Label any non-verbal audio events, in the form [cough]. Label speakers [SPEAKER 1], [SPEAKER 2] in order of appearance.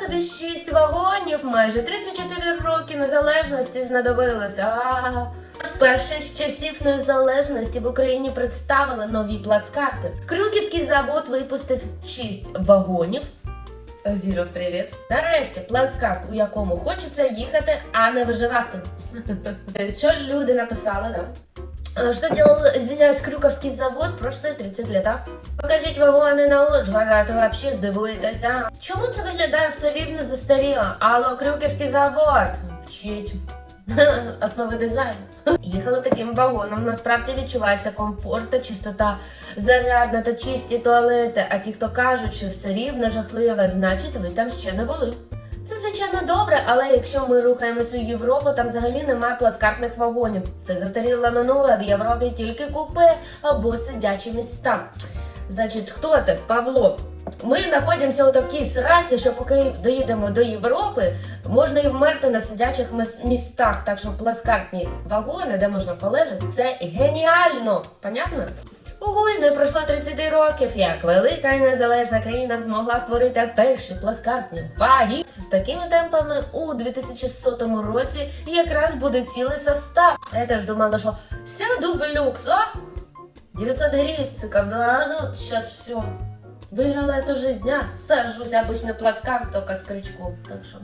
[SPEAKER 1] собі 6 вагонів, майже 34 роки незалежності знадобилося. А, Вперше з часів незалежності в Україні представили нові плацкарти. Крюківський завод випустив 6 вагонів. Зіро, привіт. Нарешті плацкарт, у якому хочеться їхати, а не виживати. Що люди написали, да? А Что делал, извиняюсь, Крюковский завод прошлые 30 лет, а? Покажіть вагони на Ужгород, взагалі здивуєтеся. Чому це виглядає все рівно застаріло? Алло, Крюківський завод. Вчить. [laughs] Основи дизайну. Їхали таким вагоном, насправді відчувається комфорт та чистота, зарядна та чисті туалети. А ті, хто кажуть, що все рівно жахливе, значить ви там ще не були. Це звичайно добре, але якщо ми рухаємось у Європу, там взагалі немає плацкартних вагонів. Це застаріле минуле в Європі тільки купе або сидячі міста. Значить, хто ти, Павло? Ми знаходимося у такій сраці, що поки доїдемо до Європи, можна і вмерти на сидячих містах. Так що плацкартні вагони, де можна полежати, це геніально. Понятно? Не пройшло 30 років, як велика і незалежна країна змогла створити перші плацкартні ваги З такими темпами у 2100 році якраз буде цілий состав. Я теж думала, що сяду в люкс, а? 900 гривциков, ну а ну, сейчас все. Выиграла эту жизнь, а? Сажусь обычно плацкарт, только с крючком. Так что